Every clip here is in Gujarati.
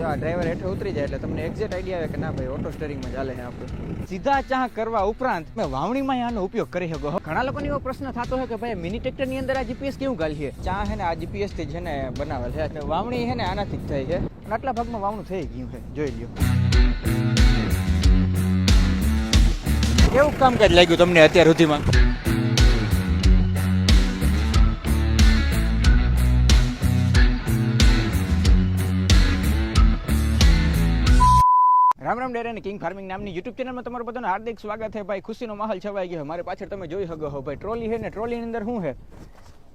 જો આ ડ્રાઈવર હેઠે ઉતરી જાય એટલે તમને એક્ઝેક્ટ આઈડિયા આવે કે ના ભાઈ ઓટો સ્ટેરિંગમાં ચાલે છે આપણે. સીધા ચા કરવા ઉપરાંત મેં વાવણીમાં આનો ઉપયોગ કરી શકો. ઘણા લોકોને એવો પ્રશ્ન થતો હોય કે ભાઈ મિની ટ્રેક્ટરની અંદર આ જીપીએસ કેવું ગાલીએ? ચા છે ને, આ જીપીએસથી છે ને બનાવેલ છે. વાવણી છે ને આનાથી જ થાય છે. અને આટલા ભાગમાં વાવણું થઈ ગયું છે. જોઈ લ્યો. કેવું કામકાજ લાગ્યું તમને અત્યાર સુધીમાં? રામ રામ ડેરે અને કિંગ ફાર્મિંગ નામની યુટ્યુબ ચેનલમાં તમારું બધાનું હાર્દિક સ્વાગત છે. ભાઈ, ખુશીનો માહોલ છવાઈ ગયો મારી પાછળ તમે જોઈ શકો હો ભાઈ ટ્રોલી છે ને ટ્રોલીની અંદર શું છે?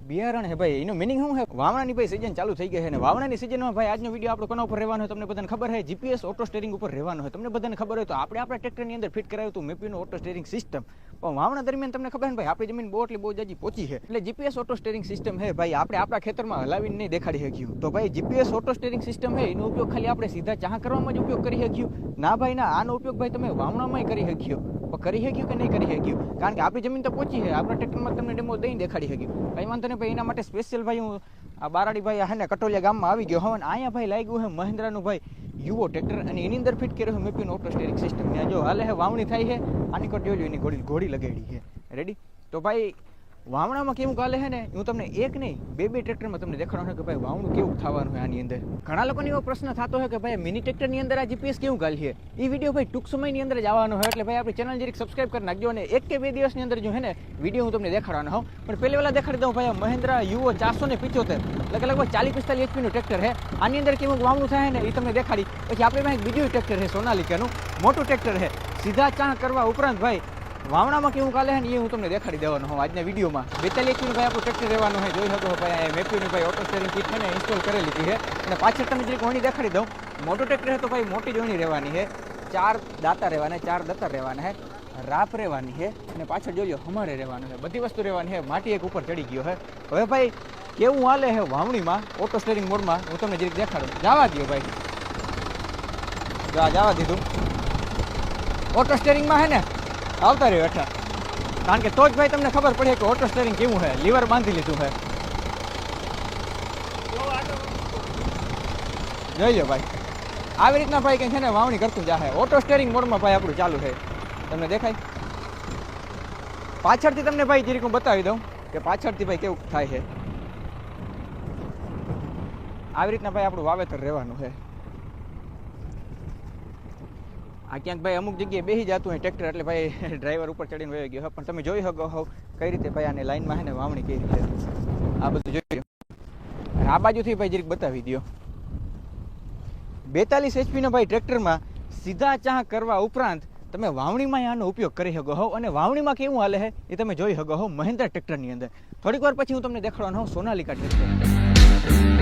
બિયારણ હે ભાઈ, એનો મિનિંગ શું હે? વાવણાની ભાઈ સિઝન ચાલુ થઈ ગઈ છે અને વાવણાની સિઝનમાં ભાઈ આજનો વીડિયો આપણો કોના ઉપર રહેવાનો હોય તમને બધાને ખબર છે જીપીએસ ઓટો સ્ટેરિંગ ઉપર રહેવાનો હોય. તમને બધાને ખબર હોય તો આપણે આપણા ટ્રેક્ટરની અંદર ફિટ કરાવ્યું હતું મેપીનું ઓટો સ્ટેરિંગ સિસ્ટમ પણ વાવણા દરમિયાન તમને ખબર ને ભાઈ, આપણી જમીન બહુ એટલી બહુ જાજી પહોંચી છે. એટલે જીપીએસ ઓટો સ્ટેરિંગ સિસ્ટમ છે ભાઈ, આપણે આપણા ખેતરમાં હલાવીને નહીં દેખાડી શક્યું તો ભાઈ જીપીએસ ઓટો સ્ટેરિંગ સિસ્ટમ છે એનો ઉપયોગ ખાલી આપણે સીધા ચાહ કરવામાં જ ઉપયોગ કરી શક્યું ના ભાઈ, ના, આનો ઉપયોગ ભાઈ તમે વાવણામાં કરી શક્યો કરી શક્યું કે નહીં કરી શક્યું કારણ કે આપણી જમીન તો પહોંચી છે. આપણા ટ્રેક્ટરમાં તમને ડેમો દઈને દેખાડી શક્યું ભાઈ વાંધો નહીં ભાઈ એના માટે સ્પેશિયલ ભાઈ હું આ બારાડી ભાઈ હા ને કટોલિયા ગામમાં આવી ગયો હવે અહીંયા ભાઈ લાગ્યું છે મહિન્દ્રાનું ભાઈ યુવો ટ્રેક્ટર અને એની અંદર ફિટ કર્યો મેપીનો ઓટો સ્ટેરિંગ સિસ્ટમ. ત્યાં જો હાલે હે, વાવણી થાય છે આની કોટ જોઈ લો એની ઘોડી ઘોડી લગાડી છે રેડી તો ભાઈ વાવણામાં કેવું કાલે છે ને હું તમને એક નહીં, બે બે ટ્રેક્ટરમાં તમને દેખાડવાનું છે કે ભાઈ વાવણું કેવું થવાનું છે આની અંદર. ઘણા લોકોને એવો પ્રશ્ન થતો હોય કે ભાઈ મિની ટ્રેક્ટરની અંદર આ જીપીએસ કેવું ગાલ છે એ વીડિયો ભાઈ ટૂંક સમયની અંદર જ આવવાનો હોય એટલે ભાઈ આપણી ચેનલ જરીક સબસ્ક્રાઇબ કરી નાખજો અને એક કે બે દિવસની અંદર જો છે ને વીડિયો હું તમને દેખાડવાનો હોઉં. પણ પહેલી પહેલાં દેખાડી દઉં ભાઈ મહેન્દ્રા યુઓ ચારસો ને પિચોતેર. લગભગ લગભગ ચાલીસ પિસ્તાલીસ એચપીનું ટ્રેક્ટર છે આની અંદર કેવું વાવણું થાય ને એ તમને દેખાડી. પછી આપણે પાસે બીજું ટ્રેક્ટર છે સોનાલિકાનું. મોટું ટ્રેક્ટર છે સીધા ચાણ કરવા ઉપરાંત ભાઈ વાવણામાં કેવું કાલે છે ને એ હું તમને દેખાડી દેવાનો હું આજના વિડીયોમાં. બેતાલીસ એચપીનું ભાઈ આપણું ટ્રેક્ટર રહેવાનું છે જોઈ શકો ભાઈ, આ મેપ્યુની ભાઈ ઓટો સ્ટેરિંગ કીટ છે ને ઇન્સ્ટોલ કરેલી છે અને પાછળ તમે જે વણી દેખાડી દઉં, મોટું ટ્રેક્ટર છે તો ભાઈ મોટી જોઈણી રહેવાની છે ચાર દાતા રહેવાના ચાર દાતા રહેવાના છે રાપ રહેવાની છે અને પાછળ જોઈ લો હમારે રહેવાનું છે બધી વસ્તુ રહેવાની છે માટી એક ઉપર ચડી ગયો છે હવે ભાઈ, કેવું હાલે છે વાવણીમાં ઓટો સ્ટેરિંગ મોડમાં હું તમને જરીક દેખાડું. જવા દો ભાઈ. જવા દીધું. ઓટો સ્ટેરિંગમાં છે ને આવતા રહ્યો બેઠા કારણ કે તો જ ભાઈ તમને ખબર પડે કે ઓટો સ્ટેરિંગ કેવું છે? લીવર બાંધી લીધું છે. જોઈ લો ભાઈ. આવી રીતના ભાઈ કંઈ છે ને વાવણી કરતું જાહે. ઓટો સ્ટેરિંગ મોડમાં ભાઈ આપણું ચાલુ છે. તમને દેખાય? પાછળથી તમને ભાઈ જીરીક હું બતાવી દઉં કે પાછળથી ભાઈ કેવું થાય છે. આવી રીતના ભાઈ આપણું વાવેતર રહેવાનું છે. આ ક્યાંક ભાઈ અમુક જગ્યાએ બેસી જતું હોય ટ્રેક્ટર, એટલે ભાઈ ડ્રાઈવર ઉપર ચડીને વહી ગયો. પણ તમે જોઈ શકો હો કઈ રીતે ભાઈ આને લાઈનમાં હે ને વાવણી કઈ રીતે આ બધું જોઈ અને આ બાજુથી ભાઈ જરીક બતાવી દો બેતાલીસ એચપીના ભાઈ ટ્રેક્ટરમાં સીધા ચાહ કરવા ઉપરાંત તમે વાવણીમાં આનો ઉપયોગ કરી શકો હો. અને વાવણીમાં કેવું હાલે છે એ તમે જોઈ શકો હો મહિન્દ્રા ટ્રેક્ટરની અંદર. થોડીક વાર પછી હું તમને દેખાડવાનો હોઉં સોનાલિકા ટ્રેક્ટર.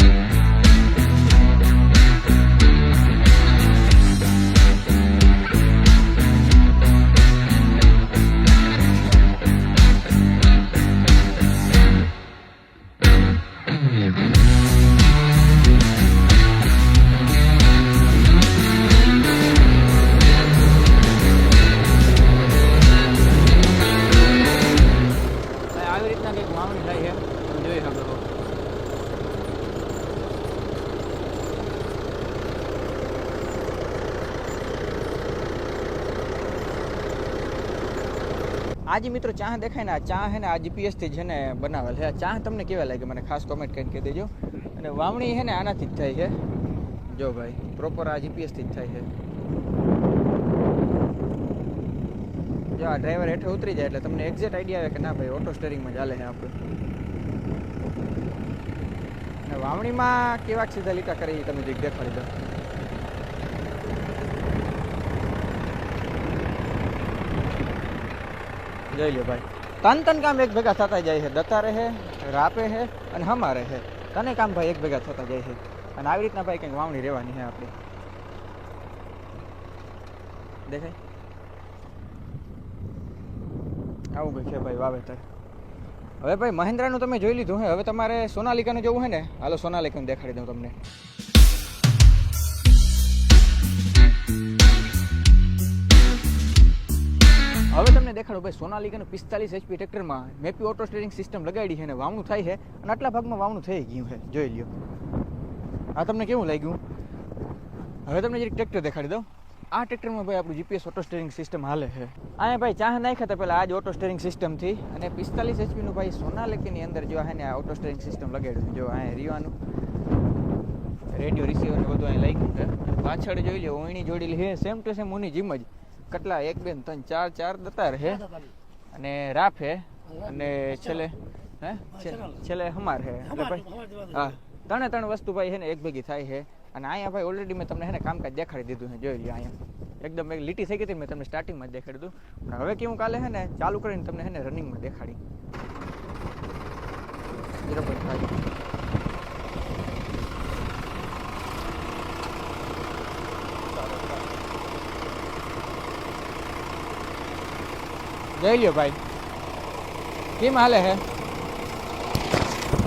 આજે મિત્રો ચા દેખાય ને, આ ચા હે ને, આ જીપીએસથી છે ને બનાવેલ છે આ ચા તમને કેવા લાગે મને ખાસ કોમેન્ટ કરીને કહી દેજો. અને વાવણી છે ને, આનાથી જ થાય છે જો ભાઈ પ્રોપર આ જીપીએસથી જ થાય છે જો આ ડ્રાઈવર હેઠે ઉતરી જાય એટલે તમને એક્ઝેક્ટ આઈડિયા આવે કે ના ભાઈ ઓટો સ્ટેરિંગમાં ચાલે છે આપણું. વાવણીમાં કેવાક સીધા લીટા કરી તમે જે દેખાડી દો. જોઈ લો ભાઈ. તન તન કામ એક ભેગા થતા જાય છે. દત્તા રહે, રાપે છે અને હમારે છે. તને કામ ભાઈ એક ભેગા થતા જાય છે. અને આવી રીતના ભાઈ કંઈક વાવણી રહેવાની છે આપણી. દેખાય? આવું કંઈક છે ભાઈ વાવેતર. હવે ભાઈ મહિન્દ્રાનું તમે જોઈ લીધું હે. હવે તમારે સોનાલિકાનું જોવું હે ને? હાલો સોનાલિકાનું દેખાડી દઉં તમને. તમને દેખાડું ભાઈ, સોનાલિકાનું પિસ્તાલીસ એચપી ટ્રેક્ટરમાં મેપી ઓટો સ્ટેરિંગ સિસ્ટમ લગાડી છે અને વાવણું થાય છે અને આટલા ભાગમાં વાવણું થઈ ગયું છે. જોઈ લ્યો. આ તમને કેવું લાગ્યું? હવે તમને જે ટ્રેક્ટર દેખાડી દઉં. આ ટ્રેક્ટરમાં ભાઈ આપણું જીપીએસ ઓટો સ્ટેરિંગ સિસ્ટમ હાલે છે. અહીંયા ભાઈ ચાહ નાખ્યા હતા પહેલાં આ જ ઓટો સ્ટેરિંગ સિસ્ટમથી અને પિસ્તાલીસ એચપીનું ભાઈ સોનાલેકીની અંદર જો હે આ ઓટો સ્ટેરિંગ સિસ્ટમ લગાડ્યું જો અહીંયા રીવાનું. રેડિયો રિસીવર બધું અહીં લાગ્યું છે. પાછળ જોઈ લો ઓઈણી જોડેલી છે સેમ ટુ સેમ ઓની જીમ જ. કેટલા? એક બે ત્રણ ચાર ચાર દતા છે અને રાફ અને છેલ્લે હે? છેલ્લે- હમાર હે. ભાઈ હા. ત્રણે ત્રણ વસ્તુ ભાઈ હે ને એક ભેગી થાય છે અને અહીંયા ભાઈ ઓલરેડી મેં તમને હે ને કામકાજ દેખાડી દીધું છે જોઈ લ્યો અહીંયા. એકદમ એક લીટી થઈ ગઈ હતી મેં તમને સ્ટાર્ટિંગમાં દેખાડી દીધું. પણ હવે કેવું કાલે હે ને ચાલુ કરીને તમને હે ને રનિંગમાં દેખાડી. જઈ લ્યો ભાઈ. કેમ હાલે હે?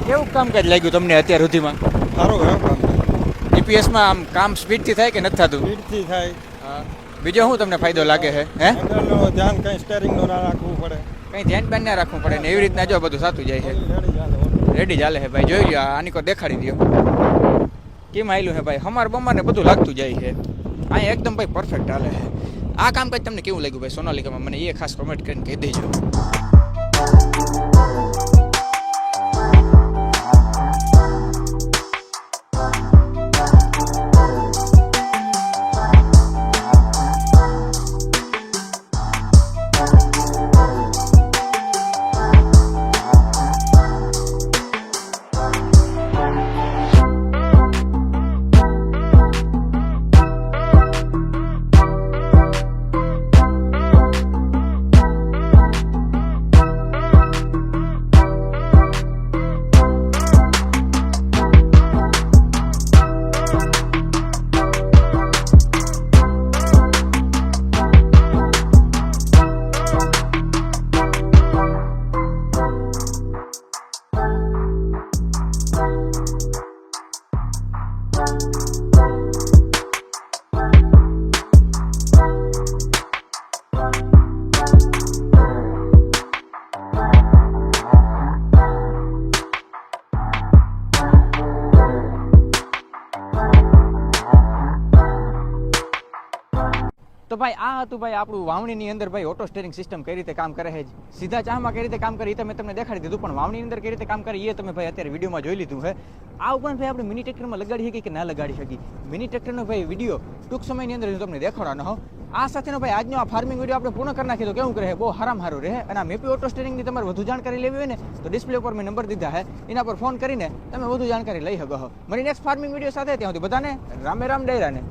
કેવું કામકાજ લાગ્યું તમને અત્યાર સુધીમાં? સારું હે કામ જીપીએસમાં આમ કામ સ્પીડથી થાય કે નથી થતું? સ્પીડથી થાય. બીજો શું તમને ફાયદો લાગે છે હે? હેન્ડલનું ધ્યાન કંઈ સ્ટેરિંગનું ના રાખવું પડે. કઈ ધ્યાન બેન ના રાખવું પડે ને એવી રીતના જો બધું સાતું જાય છે રેડી ચાલે ઓલું. રેડી ચાલે છે ભાઈ. જોઈ લ્યો આની કો દેખાડી દો કેમ આવેલું છે ભાઈ? હમાર બમાર ને બધું લાગતું જાય છે અહીંયા એકદમ ભાઈ પરફેક્ટ હાલે છે આ કામકાજ તમને કેવું લાગ્યું ભાઈ? સોનાલિકામાં મને એ ખાસ કમેન્ટ કરીને કહી દેજો. તો ભાઈ આ હતું ભાઈ આપણું વાવણીની અંદર ભાઈ ઓટો સ્ટેરિંગ સિસ્ટમ કઈ રીતે કામ કરે છે? સીધા ચામાં કઈ રીતે કામ કરે એ તમે તમને દેખાડી દીધું, પણ વાવણીની અંદર કઈ રીતે કામ કરે એ તમે ભાઈ અત્યારે વિડીયોમાં જોઈ લીધું છે. આ ઉપરાંત ભાઈ આપણે મિની ટ્રેક્ટરમાં લગાડી શકીએ કે ના લગાડી શકીએ? મિની ટ્રેક્ટરનો ભાઈ વીડિયો ટૂંક સમયની અંદર હું તમને દેખાડવાનો હોઉં. આ સાથેનો ભાઈ આજનો આ ફાર્મિંગ વીડિયો આપણે પૂર્ણ કરી નાખીએ તો કેવું રહે બહુ હારામ હારું રહે. અને આ મેપી ઓટો સ્ટેરિંગની તમારે વધુ જાણકારી લેવી હોય ને, તો ડિસ્પ્લે ઉપર મેં નંબર દીધા છે. એના પર ફોન કરીને તમે વધુ જાણકારી લઈ શકો હો મારી નેક્સ્ટ ફાર્મિંગ વીડિયો સાથે ત્યાં સુધી બધાને રામે રામ ડેરાને